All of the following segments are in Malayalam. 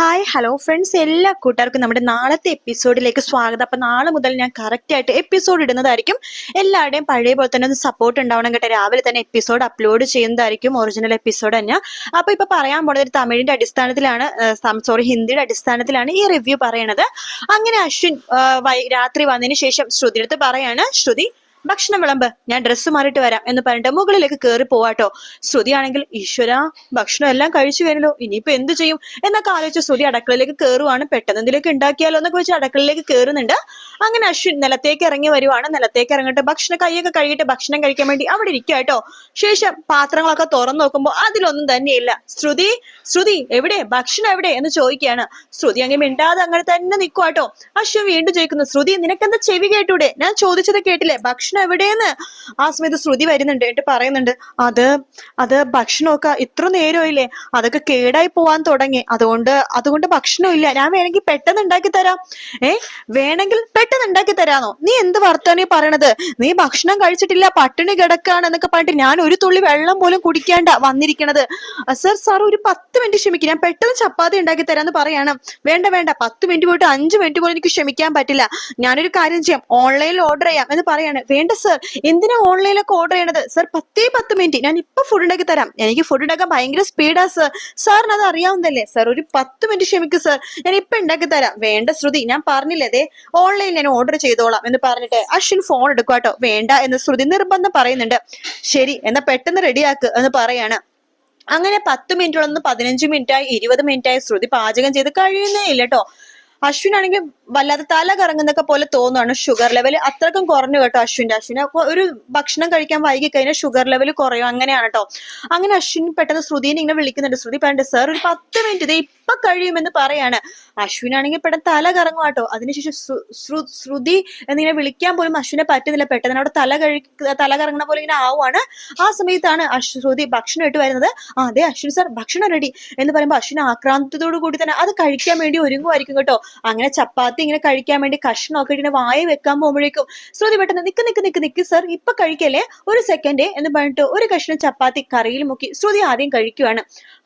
ഹായ് ഹലോ ഫ്രണ്ട്സ് എല്ലാ കൂട്ടുകാർക്കും നമ്മുടെ നാളത്തെ എപ്പിസോഡിലേക്ക് സ്വാഗതം. അപ്പൊ നാളെ മുതൽ ഞാൻ കറക്റ്റ് ആയിട്ട് എപ്പിസോഡ് ഇടുന്നതായിരിക്കും. എല്ലാവരുടെയും പഴയ പോലെ തന്നെ സപ്പോർട്ട് ഉണ്ടാവണം കേട്ടോ. രാവിലെ തന്നെ എപ്പിസോഡ് അപ്ലോഡ് ചെയ്യുന്നതായിരിക്കും. ഒറിജിനൽ എപ്പിസോഡ് തന്നെ അപ്പോൾ ഇപ്പൊ പറയാൻ പോണത് ഒരു തമിഴിന്റെ അടിസ്ഥാനത്തിലാണ് സോറി ഹിന്ദിയുടെ അടിസ്ഥാനത്തിലാണ് ഈ റിവ്യൂ പറയണത്. അങ്ങനെ അശ്വിൻ രാത്രി വന്നതിന് ശേഷം ശ്രുതി എടുത്ത് പറയാണ് ശ്രുതി ഭക്ഷണം വിളമ്പ് ഞാൻ ഡ്രസ്സ് മാറിയിട്ട് വരാം എന്ന് പറഞ്ഞിട്ട് മുകളിലേക്ക് കയറി പോവാട്ടോ. ശ്രുതിയാണെങ്കിൽ ഈശ്വര ഭക്ഷണം എല്ലാം കഴിച്ചു കഴിഞ്ഞല്ലോ ഇനിയിപ്പോ എന്ത് ചെയ്യും? എന്നൊക്കെ ആലോചിച്ച് ശ്രുതി അടക്കളയിലേക്ക് കയറുവാണ് പെട്ടെന്ന് എന്തിലേക്ക് ഉണ്ടാക്കിയാലോ എന്നൊക്കെ വെച്ച് അടക്കളയിലേക്ക് കയറുന്നുണ്ട് അങ്ങനെ അശ്വിൻ നിലത്തേക്ക് ഇറങ്ങി വരുവാണ്. നിലത്തേക്ക് ഇറങ്ങിട്ട് ഭക്ഷണം കൈയൊക്കെ കഴുകിയിട്ട് ഭക്ഷണം കഴിക്കാൻ വേണ്ടി അവിടെ ഇരിക്കുക കേട്ടോ. ശേഷം പാത്രങ്ങളൊക്കെ തുറന്നു നോക്കുമ്പോൾ അതിലൊന്നും തന്നെയില്ല. ശ്രുതി ശ്രുതി എവിടെ? ഭക്ഷണം എവിടെ? എന്ന് ചോദിക്കുകയാണ്. ശ്രുതി അങ്ങനെ മിണ്ടാതെ അങ്ങനെ തന്നെ നിൽക്കുക കേട്ടോ. അശ്വിൻ വീണ്ടും ചോദിക്കുന്നു ശ്രുതി നിനക്കെന്താ ചെവി കേട്ടൂടെ? ഞാൻ ചോദിച്ചത് കേട്ടില്ലേ? ഭക്ഷണം എവിടെയെന്ന് ആ സമയത്ത് ശ്രുതി വരുന്നുണ്ട് എന്നിട്ട് പറയുന്നുണ്ട് അത് അത് ഭക്ഷണമൊക്കെ ഇത്ര നേരമില്ലേ അതൊക്കെ കേടായി പോവാൻ തുടങ്ങി. അതുകൊണ്ട് അതുകൊണ്ട് ഭക്ഷണം ഇല്ല. ഞാൻ വേണമെങ്കിൽ പെട്ടെന്ന് ഉണ്ടാക്കി തരാം. ഏ വേണമെങ്കിൽ പെട്ടെന്ന് ഉണ്ടാക്കി തരാന്നോ? നീ എന്ത് വർത്താനീ പറയണത്? നീ ഭക്ഷണം കഴിച്ചിട്ടില്ല പട്ടിണി കിടക്കാണ് എന്നൊക്കെ പറഞ്ഞിട്ട് ഞാൻ ഒരു തുള്ളി വെള്ളം പോലും കുടിക്കാണ്ട വന്നിരിക്കണത്. സർ സാർ ഒരു പത്ത് മിനിറ്റ് ക്ഷമിക്കും. ഞാൻ പെട്ടെന്ന് ചപ്പാത്തി ഉണ്ടാക്കി തരാന്ന് പറയാണ്. വേണ്ട വേണ്ട. പത്ത് മിനിറ്റ് പോയിട്ട് അഞ്ച് മിനിറ്റ് പോലും എനിക്ക് ക്ഷമിക്കാൻ പറ്റില്ല. ഞാനൊരു കാര്യം ചെയ്യാം. ഓൺലൈനിൽ ഓർഡർ ചെയ്യാം എന്ന് പറയാണ്. വേണ്ട സർ എന്തിനാ ഓൺലൈനിലൊക്കെ ഓർഡർ ചെയ്യണത്? സർ പത്തേ പത്ത് മിനിറ്റ് ഞാൻ ഇപ്പൊ ഫുഡ് ഉണ്ടാക്കി തരാം. എനിക്ക് ഫുഡ് ഉണ്ടാക്കാൻ ഭയങ്കര സ്പീഡാ സർ സാറിന് അത് അറിയാവുന്നതല്ലേ? സർ ഒരു പത്ത് മിനിറ്റ് ക്ഷമിക്കൂ സർ ഞാൻ ഇപ്പൊ ഉണ്ടാക്കി തരാം. വേണ്ട ശ്രുതി. ഞാൻ പറഞ്ഞില്ലേ ഓൺലൈനിൽ ഞാൻ ഓർഡർ ചെയ്തോളാം എന്ന് പറഞ്ഞിട്ട് അശ്വിൻ ഫോൺ എടുക്കാട്ടോ വേണ്ട എന്ന് ശ്രുതി നിർബന്ധം പറയുന്നുണ്ട്. ശരി എന്നാ പെട്ടെന്ന് റെഡിയാക്ക് എന്ന് പറയാണ്. അങ്ങനെ പത്ത് മിനിറ്റോളൊന്ന് പതിനഞ്ച് മിനിറ്റായി ഇരുപത് മിനിറ്റായി ശ്രുതി പാചകം ചെയ്ത് കഴിയുന്നേ ഇല്ല കേട്ടോ. അശ്വിനാണെങ്കിൽ വല്ലാതെ തല കറങ്ങുന്നൊക്കെ പോലെ തോന്നുകയാണ് ഷുഗർ ലെവൽ അത്രക്കും കുറഞ്ഞു കേട്ടോ അശ്വിന്റെ അശ്വിന്. അപ്പൊ ഒരു ഭക്ഷണം കഴിക്കാൻ വൈകി കഴിഞ്ഞാൽ ഷുഗർ ലെവൽ കുറയും. അങ്ങനെയാണ് കേട്ടോ അങ്ങനെ അശ്വിൻ പെട്ടെന്ന് ശ്രുതിനെ ഇങ്ങനെ വിളിക്കുന്നുണ്ട്. ശ്രുതി പറയണ്ട സർ ഒരു പത്ത് മിനിറ്റ് ഇത് ഇപ്പൊ കഴിയുമെന്ന് പറയാണ്. അശ്വിൻ ആണെങ്കിൽ പെട്ടെന്ന് തല കറങ്ങും കേട്ടോ അതിനുശേഷം ശ്രു- ശ്രു- ശ്രുതി എന്നിങ്ങനെ വിളിക്കാൻ പോലും അശ്വിനെ പറ്റുന്നില്ല. പെട്ടെന്ന് അവിടെ തല കഴി തല കറങ്ങണ പോലെ ഇങ്ങനെ ആവുകയാണ് ആ സമയത്താണ് ശ്രുതി ഭക്ഷണം ഇട്ട് വരുന്നത്. അതെ അശ്വിൻ സർ ഭക്ഷണം റെഡി എന്ന് പറയുമ്പോൾ അശ്വിൻ ആക്രാന്തത്തോടു കൂടി തന്നെ അത് കഴിക്കാൻ വേണ്ടി ഒരുങ്ങുമായിരിക്കും കേട്ടോ. അങ്ങനെ ചപ്പാത്തി ഇങ്ങനെ കഴിക്കാൻ വേണ്ടി കഷ്ണമൊക്കെ ഇങ്ങനെ വായ വെക്കാൻ പോകുമ്പോഴേക്കും ശ്രുതി പെട്ടെന്ന് നിക്ക് നിക്ക് നിക്ക് നിക്ക് സർ ഇപ്പൊ കഴിക്കല്ലേ? ഒരു സെക്കൻഡ് എന്ന് പറഞ്ഞിട്ട് ഒരു കഷ്ണം ചപ്പാത്തി കറിയിൽ മുക്കി ശ്രുതി ആദ്യം കഴിക്കുവാണ്.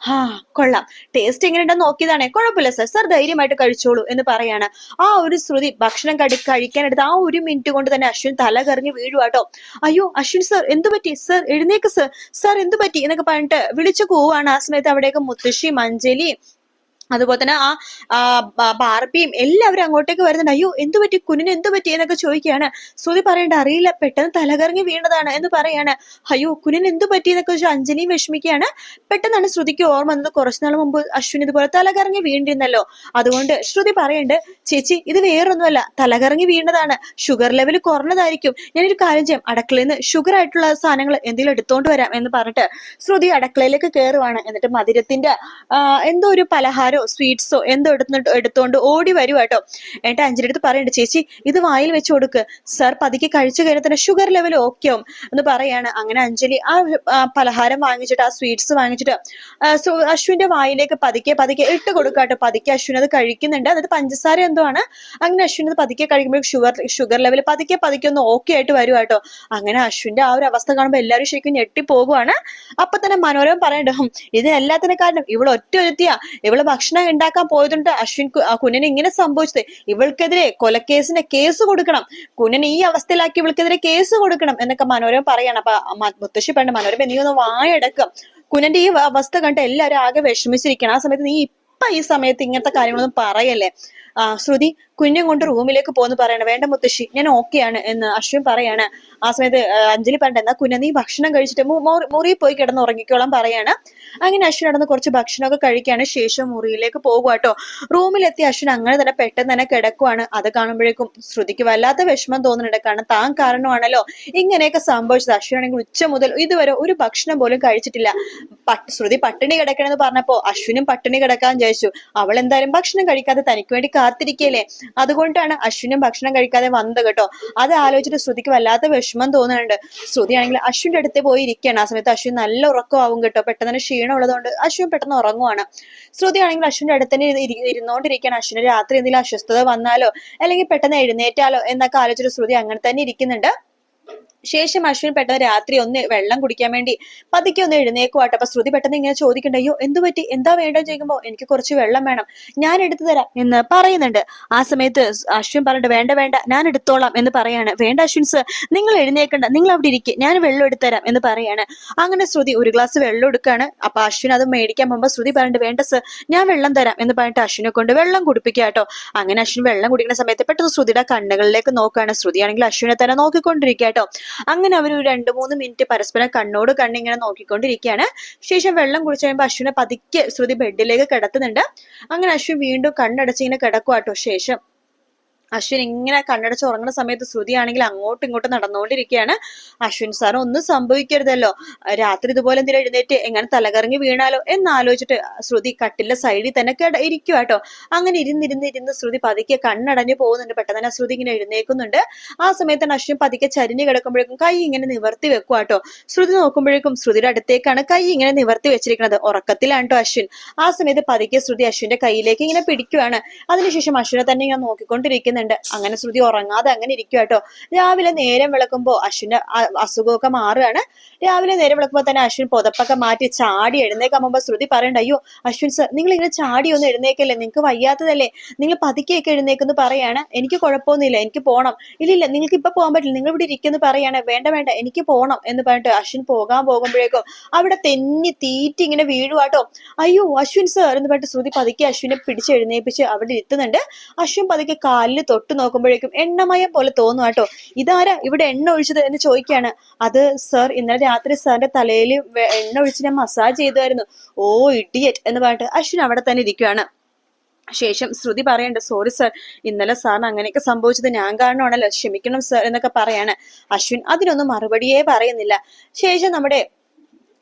ഹാ കൊള്ളാം. ടേസ്റ്റ് എങ്ങനെ ഉണ്ടെന്ന് നോക്കിയതാണേ. കുഴപ്പമില്ല സർ സർ ധൈര്യമായിട്ട് കഴിച്ചോളൂ എന്ന് പറയാണ്. ആ ഒരു ശ്രുതി ഭക്ഷണം കടി കഴിക്കാനെടുത്ത് ആ ഒരു മിനിറ്റ് കൊണ്ട് തന്നെ അശ്വിൻ തല കറിഞ്ഞ് വീഴുവാട്ടോ. അയ്യോ അശ്വിൻ സർ എന്തു പറ്റി? സർ എഴുന്നേക്ക് സർ സർ എന്തു പറ്റി? എന്നൊക്കെ പറഞ്ഞിട്ട് വിളിച്ചു പോവാണ് ആ സമയത്ത് അവിടെയൊക്കെ മുത്തശ്ശി അഞ്ജലിയും അതുപോലെ തന്നെ ആ ബാർബിയും എല്ലാവരും അങ്ങോട്ടേക്ക് വരുന്നുണ്ട്. അയ്യോ എന്തു പറ്റി കുഞ്ഞിന് എന്തു പറ്റി എന്നൊക്കെ ചോദിക്കുകയാണ്. ശ്രുതി പറയേണ്ട അറിയില്ല പെട്ടെന്ന് തലകറങ്ങി വീണതാണ് എന്ന് പറയാണ്. അയ്യോ കുനിന് എന്തു പറ്റി എന്നൊക്കെ വെച്ചാൽ അഞ്ജലിയും വിഷമിക്കുകയാണ്. പെട്ടെന്നാണ് ശ്രുതിക്ക് ഓർമ്മ വന്നത്. കുറച്ചു നാൾ മുമ്പ് അശ്വിൻ ഇതുപോലെ തലകറങ്ങി വീണ്ടിരുന്നല്ലോ അതുകൊണ്ട് ശ്രുതി പറയണ്ട് ചേച്ചി ഇത് വേറൊന്നുമല്ല. തലകറങ്ങി വീണതാണ്. ഷുഗർ ലെവൽ കുറഞ്ഞതായിരിക്കും. ഞാനൊരു കാര്യം ചെയ്യാം. അടുക്കളയിൽ നിന്ന് ഷുഗർ ആയിട്ടുള്ള സാധനങ്ങൾ എന്തെങ്കിലും എടുത്തോണ്ട് വരാം എന്ന് പറഞ്ഞിട്ട് ശ്രുതി അടുക്കളയിലേക്ക് കയറുവാണ് എന്നിട്ട് മധുരത്തിന്റെ എന്തോ ഒരു പലഹാരോ സ്വീറ്റ്സോ എന്തോ എടുത്തിട്ട് എടുത്തോണ്ട് ഓടി വരുവാ കേട്ടോ. എന്നിട്ട് അഞ്ജലി അടുത്ത് ചേച്ചി ഇത് വായിൽ വെച്ച് കൊടുക്ക്. സാർ പതുക്കെ കഴിച്ചു കഴിഞ്ഞാൽ തന്നെ ഷുഗർ ലെവൽ ഓക്കെ ആവും എന്ന് പറയാണ്. അങ്ങനെ അഞ്ജലി ആ പലഹാരം വാങ്ങിച്ചിട്ട് ആ സ്വീറ്റ്സ് വാങ്ങിച്ചിട്ട് അശ്വിന്റെ വായിലേക്ക് പതുക്കെ പതുക്കെ ഇട്ട് കൊടുക്കാട്ടോ പതുക്കെ അശ്വിൻ അത് കഴിക്കുന്നുണ്ട്. അതായത് പഞ്ചസാര എന്തോ ആണ്. അങ്ങനെ അശ്വിൻ അത് പതുക്കെ കഴിക്കുമ്പോൾ ഷുഗർ ഷുഗർ ലെവൽ പതുക്കെ പതുക്കെ ഒന്ന് ഓക്കെ ആയിട്ട് വരുവാ കേട്ടോ. അങ്ങനെ അശ്വിന്റെ ആ ഒരു അവസ്ഥ കാണുമ്പോൾ എല്ലാവരും ശരിക്കും ഞെട്ടി പോകുവാണ് അപ്പൊ തന്നെ മനോരമ പറയണ്ട ഇതിനെല്ലാത്തിനും കാരണം ഇവൾ ഒറ്റ ഒരുത്തിയാ. ഇവൾ ഉണ്ടാക്കാൻ പോയതുകൊണ്ട് അശ്വിൻ കുഞ്ഞിന് ഇങ്ങനെ സംഭവിച്ചത്. ഇവൾക്കെതിരെ കൊലക്കേസിന് കേസ് കൊടുക്കണം. കുഞ്ഞിനെ ഈ അവസ്ഥയിലാക്കി ഇവൾക്കെതിരെ കേസ് കൊടുക്കണം എന്നൊക്കെ മനോരമ പറയാണ്. അപ്പൊ മുത്തശ്ശി പണ്ട് മനോരമ നീ ഒന്ന് വായടക്കം. കുഞ്ഞന്റെ ഈ അവസ്ഥ കണ്ട് എല്ലാവരും ആകെ വിഷമിച്ചിരിക്കണം. ആ സമയത്ത് നീ ഇപ്പൊ ഈ സമയത്ത് ഇങ്ങനത്തെ കാര്യങ്ങളൊന്നും പറയല്ലേ? ആ ശ്രുതി കുഞ്ഞും കൊണ്ട് റൂമിലേക്ക് പോന്ന് പറയണ. വേണ്ട മുത്തശ്ശി ഞാൻ ഓക്കെയാണ് എന്ന് അശ്വിൻ പറയാണ്. ആ സമയത്ത് അഞ്ജലി പറഞ്ഞ എന്നാ കുഞ്ഞ നീ ഭക്ഷണം കഴിച്ചിട്ട് മുറിയിൽ പോയി കിടന്ന് ഉറങ്ങിക്കോളാം പറയാണ്. അങ്ങനെ അശ്വിൻ നടന്ന് കുറച്ച് ഭക്ഷണമൊക്കെ കഴിക്കാണ്. ശേഷം മുറിയിലേക്ക് പോകുക കേട്ടോ റൂമിലെത്തി അശ്വിൻ അങ്ങനെ തന്നെ പെട്ടെന്ന് തന്നെ കിടക്കുവാണ്. അത് കാണുമ്പോഴേക്കും ശ്രുതിക്ക് വല്ലാത്ത വിഷമം തോന്നുന്നുണ്ട് കാരണം താൻ കാരണമാണല്ലോ ഇങ്ങനെയൊക്കെ സംഭവിച്ചത്. അശ്വിൻ ആണെങ്കിൽ ഉച്ച മുതൽ ഇതുവരെ ഒരു ഭക്ഷണം പോലും കഴിച്ചിട്ടില്ല. ശ്രുതി പട്ടിണി കിടക്കണമെന്ന് പറഞ്ഞപ്പോ അശ്വിനും പട്ടിണി കിടക്കാൻ വിചാരിച്ചു അവൾ എന്തായാലും ഭക്ഷണം കഴിക്കാതെ തനിക്ക് വേണ്ടി കാത്തിരിക്കല്ലേ അതുകൊണ്ടാണ് അശ്വിനും ഭക്ഷണം കഴിക്കാതെ വന്നത് കേട്ടോ. അത് ആലോചിച്ചിട്ട് ശ്രുതിക്ക് വല്ലാത്ത വിഷമം തോന്നുന്നുണ്ട്. ശ്രുതി ആണെങ്കിൽ അശ്വിന്റെ അടുത്ത് പോയി ഇരിക്കുകയാണ്. ആ സമയത്ത് അശ്വിൻ നല്ല ഉറക്കമാവും കേട്ടോ. പെട്ടെന്ന് ക്ഷീണം ഉള്ളതുകൊണ്ട് അശ്വിൻ പെട്ടെന്ന് ഉറങ്ങുവാണ്. ശ്രുതി ആണെങ്കിൽ അശ്വിന്റെ അടുത്ത് തന്നെ ഇരി- ഇരി- ഇരുന്നോണ്ടിരിക്കുകയാണ്. അശ്വിന് രാത്രി എന്തെങ്കിലും അസ്വസ്ഥത വന്നാലോ അല്ലെങ്കിൽ പെട്ടെന്ന് എഴുന്നേറ്റാലോ എന്നൊക്കെ ആലോചിച്ചിട്ട് ശ്രുതി അങ്ങനെ തന്നെ ഇരിക്കുന്നുണ്ട്. ശേഷം അശ്വിൻ പെട്ടെന്ന് രാത്രി ഒന്ന് വെള്ളം കുടിക്കാൻ വേണ്ടി പതുക്കെ ഒന്ന് എഴുന്നേക്കുവാട്ടെ അപ്പൊ ശ്രുതി പെട്ടെന്ന് ഇങ്ങനെ ചോദിക്കണ്ട അയ്യോ എന്തു പറ്റി? എന്താ വേണ്ടെന്ന് ചോദിക്കുമ്പോ എനിക്ക് കുറച്ച് വെള്ളം വേണം. ഞാൻ എടുത്തു തരാം. എന്ന് പറയുന്നുണ്ട്. ആ സമയത്ത് അശ്വിൻ പറഞ്ഞിട്ട് വേണ്ട വേണ്ട ഞാൻ എടുത്തോളാം എന്ന് പറയാണ്. വേണ്ട അശ്വിൻ സർ നിങ്ങൾ എഴുന്നേക്കണ്ട നിങ്ങൾ അവിടെ ഇരിക്കും ഞാൻ വെള്ളം എടുത്തുതരാം എന്ന് പറയാണ്. അങ്ങനെ ശ്രുതി ഒരു ഗ്ലാസ് വെള്ളം എടുക്കാണ്. അപ്പൊ അശ്വിൻ അത് മേടിക്കാൻ പോകുമ്പോ ശ്രുതി പറഞ്ഞിട്ട് വേണ്ട സർ ഞാൻ വെള്ളം തരാം എന്ന് പറഞ്ഞിട്ട് അശ്വിനെ കൊണ്ട് വെള്ളം കുടിപ്പിക്കുക കേട്ടോ. അങ്ങനെ അശ്വിൻ വെള്ളം കുടിക്കുന്ന സമയത്ത് പെട്ടെന്ന് ശ്രുതിയുടെ കണ്ണുകളിലേക്ക് നോക്കുകയാണ്. ശ്രുതിയാണെങ്കിൽ അശ്വിനെ തന്നെ നോക്കിക്കൊണ്ടിരിക്കുക കേട്ടോ. അങ്ങനെ അവർ രണ്ട് മൂന്ന് മിനിറ്റ് പരസ്പരം കണ്ണോട് കണ്ണിങ്ങനെ നോക്കിക്കൊണ്ടിരിക്കുകയാണ്. ശേഷം വെള്ളം കുടിച്ചു കഴിയുമ്പോൾ അശ്വിനെ പതുക്കെ ശ്രുതി ബെഡിലേക്ക് കിടത്തുന്നുണ്ട്. അങ്ങനെ അശ്വിൻ വീണ്ടും കണ്ണടച്ചിങ്ങനെ കിടക്കുവാട്ടോ ശേഷം അശ്വിൻ ഇങ്ങനെ കണ്ണടച്ച് ഉറങ്ങുന്ന സമയത്ത് ശ്രുതി ആണെങ്കിൽ അങ്ങോട്ടും ഇങ്ങോട്ടും നടന്നുകൊണ്ടിരിക്കുകയാണ്. അശ്വിൻ സാർ ഒന്നും സംഭവിക്കരുതല്ലോ. രാത്രി ഇതുപോലെ എന്തെങ്കിലും എഴുന്നേറ്റ്? എങ്ങനെ തലകറങ്ങി വീണാലോ? എന്നാലോചിച്ചിട്ട് ശ്രുതി കട്ടിലെ സൈഡിൽ തന്നെ കേട ഇരിക്കുക കേട്ടോ അങ്ങനെ ഇരുന്നിരുന്ന് ഇരുന്ന് ശ്രുതി പതുക്കെ കണ്ണടഞ്ഞു പോകുന്നുണ്ട്. പെട്ടെന്ന് തന്നെ ശ്രുതി ഇങ്ങനെ എഴുന്നേക്കുന്നുണ്ട് ആ സമയത്താണ് അശ്വിൻ പതുക്കെ ചരിഞ്ഞു കിടക്കുമ്പോഴേക്കും കൈ ഇങ്ങനെ നിവർത്തി വെക്കുക കേട്ടോ ശ്രുതി നോക്കുമ്പോഴേക്കും ശ്രുതിയുടെ അടുത്തേക്കാണ് കൈ ഇങ്ങനെ നിവർത്തി വെച്ചിരിക്കുന്നത്. ഉറക്കത്തിലാണ് അശ്വിൻ. ആ സമയത്ത് പതുക്കെ ശ്രുതി അശ്വിന്റെ കയ്യിലേക്ക് ഇങ്ങനെ പിടിക്കുകയാണ് അതിനുശേഷം അശ്വിനെ തന്നെ ഇങ്ങനെ നോക്കിക്കൊണ്ടിരിക്കുന്നുണ്ട്. അങ്ങനെ ശ്രുതി ഉറങ്ങാതെ അങ്ങനെ ഇരിക്കുക കേട്ടോ. രാവിലെ നേരം വിളക്കുമ്പോൾ അശ്വിന്റെ അസുഖമൊക്കെ മാറുകയാണ് രാവിലെ നേരം വിളക്കുമ്പോൾ തന്നെ അശ്വിൻ പുതപ്പൊക്കെ മാറ്റി ചാടി എഴുന്നേക്കാൻ പോകുമ്പോ ശ്രുതി പറയണ്ട അയ്യോ അശ്വിൻ സർ നിങ്ങൾ ഇങ്ങനെ ചാടി ഒന്ന് എഴുന്നേക്കല്ലേ? നിങ്ങൾക്ക് വയ്യാത്തതല്ലേ? നിങ്ങൾ പതുക്കെയൊക്കെ എഴുന്നേക്കെന്ന് പറയാണ്. എനിക്ക് കുഴപ്പമൊന്നുമില്ല എനിക്ക് പോകണം ഇല്ലില്ല നിങ്ങൾക്ക് ഇപ്പൊ പോകാൻ പറ്റില്ല. നിങ്ങൾ ഇവിടെ ഇരിക്കുന്നു പറയാണ്. വേണ്ട വേണ്ട എനിക്ക് പോകണം എന്ന് പറഞ്ഞിട്ട് അശ്വിൻ പോകാൻ പോകുമ്പോഴേക്കും അവിടെ തെന്നി തീറ്റി ഇങ്ങനെ വീഴുവാട്ടോ അയ്യോ അശ്വിൻ സർ എന്ന് പറഞ്ഞിട്ട് ശ്രുതി പതുക്കെ അശ്വിനെ പിടിച്ച് എഴുന്നേപ്പിച്ച് അവിടെ ഇരുത്തുന്നുണ്ട്. അശ്വിൻ പതുക്കെ കാലിൽ തൊട്ട് നോക്കുമ്പോഴേക്കും എണ്ണമയം പോലെ തോന്നും കേട്ടോ ഇതാരാ ഇവിടെ എണ്ണ ഒഴിച്ചത് എന്ന് ചോദിക്കുകയാണ്. അത് സർ ഇന്നലെ രാത്രി സാറിന്റെ തലയിൽ എണ്ണ ഒഴിച്ച് ഞാൻ മസാജ് ചെയ്തായിരുന്നു. ഓ ഇഡിയറ്റ് എന്ന് പറഞ്ഞിട്ട് അശ്വിൻ അവിടെ തന്നെ ഇരിക്കുകയാണ് ശേഷം ശ്രുതി പറയണ്ട സോറി സർ ഇന്നലെ സാറിന് അങ്ങനെയൊക്കെ സംഭവിച്ചത് ഞാൻ കാരണമാണല്ലോ. ക്ഷമിക്കണം സർ എന്നൊക്കെ പറയാണ്. അശ്വിൻ അതിനൊന്നും മറുപടിയേ പറയുന്നില്ല. ശേഷം നമ്മുടെ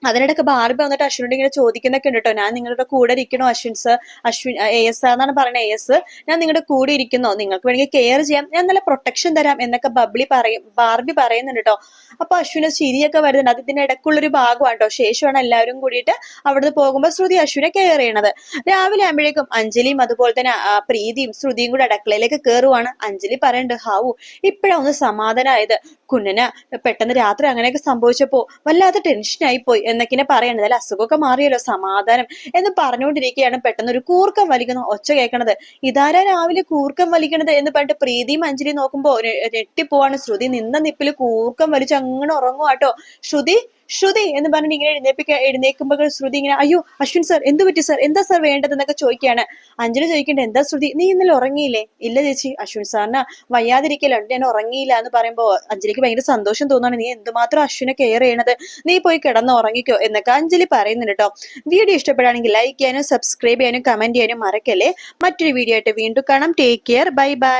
അതിനിടയ്ക്ക് ബാർബി വന്നിട്ട് അശ്വിനോട് ഇങ്ങനെ ചോദിക്കുന്നൊക്കെ ഉണ്ട് കേട്ടോ. ഞാൻ നിങ്ങളുടെ കൂടെ ഇരിക്കണോ Ashwin sir Ashwin A S എന്നാണ് പറയുന്നത്. എ എസ് ഞാൻ നിങ്ങളുടെ കൂടെ ഇരിക്കുന്നോ? നിങ്ങൾക്ക് വേണമെങ്കിൽ കെയർ ചെയ്യാം. ഞാൻ നല്ല പ്രൊട്ടക്ഷൻ തരാം എന്നൊക്കെ ബബ്ലി പറയും ബാർബി പറയുന്നുണ്ട് കേട്ടോ. അപ്പൊ അശ്വിന് ചിരിയൊക്കെ വരുന്നുണ്ട്. അത് ഇതിന്റെ ഇടയ്ക്കുള്ളൊരു ഭാഗമാണ് കേട്ടോ. ശേഷമാണ് എല്ലാവരും കൂടിയിട്ട് അവിടുന്ന് പോകുമ്പോൾ ശ്രുതി അശ്വിനെ കെയർ ചെയ്യണത്. രാവിലെ ആകുമ്പോഴേക്കും അഞ്ജലിയും അതുപോലെ തന്നെ പ്രീതിയും ശ്രുതിയും കൂടെ അടക്കളയിലേക്ക് കയറുവാണ് അഞ്ജലി പറയണ്ട് ഹാവു ഇപ്പോഴാണ് ഒന്ന് സമാധാനമായത് കുഞ്ഞിന് പെട്ടെന്ന് രാത്രി അങ്ങനെയൊക്കെ സംഭവിച്ചപ്പോ വല്ലാത്ത ടെൻഷനായി പോയി. എന്നൊക്കെ പറയണത് അല്ല? അസുഖമൊക്കെ മാറിയല്ലോ സമാധാനം എന്ന് പറഞ്ഞുകൊണ്ടിരിക്കുകയാണ്. പെട്ടെന്ന് ഒരു കൂർക്കം വലിക്കുന്ന. ഒച്ച കേൾക്കണത് ഇതാരാ രാവിലെ കൂർക്കം വലിക്കണത്? എന്ന് പറഞ്ഞിട്ട് പ്രീതിയും മഞ്ജരി നോക്കുമ്പോ നെ- ഞെട്ടിപ്പോവാണ്. ശ്രുതി നിന്ന നിപ്പിൽ കൂർക്കം വലിച്ച് അങ്ങനെ ഉറങ്ങുവാട്ടോ ശ്രുതി ശ്രുതി എന്ന് പറഞ്ഞിട്ട് ഇങ്ങനെ എഴുന്നേപ്പിക്ക എഴുന്നേക്കുമ്പോൾ ശ്രുതി ഇങ്ങനെ അയ്യോ അശ്വിൻ സർ എന്ത് പറ്റി സർ എന്താ സർ വേണ്ടതെന്നൊക്കെ ചോദിക്കുകയാണ്. അഞ്ജലി ചോദിക്കേണ്ട എന്താ ശ്രുതി? നീ ഇന്നലെ ഉറങ്ങിയില്ലേ? ഇല്ല ചേച്ചി. അശ്വിൻ സാറിന് വയ്യാതിരിക്കലുണ്ട് ഞാൻ ഉറങ്ങിയില്ല എന്ന് പറയുമ്പോൾ അഞ്ജലിക്ക് ഭയങ്കര സന്തോഷം തോന്നുകയാണ് നീ എന്തുമാത്രം അശ്വിനെ കെയർ ചെയ്യണത്? നീ പോയി കിടന്ന് ഉറങ്ങിക്കോ എന്നൊക്കെ അഞ്ജലി പറയുന്നുണ്ട് കേട്ടോ. വീഡിയോ ഇഷ്ടപ്പെടുകയാണെങ്കിൽ ലൈക്ക് ചെയ്യാനും സബ്സ്ക്രൈബ് ചെയ്യാനും കമന്റ് ചെയ്യാനും മറക്കല്ലേ. മറ്റൊരു വീഡിയോ ആയിട്ട് വീണ്ടും കാണാം. Take care bye bye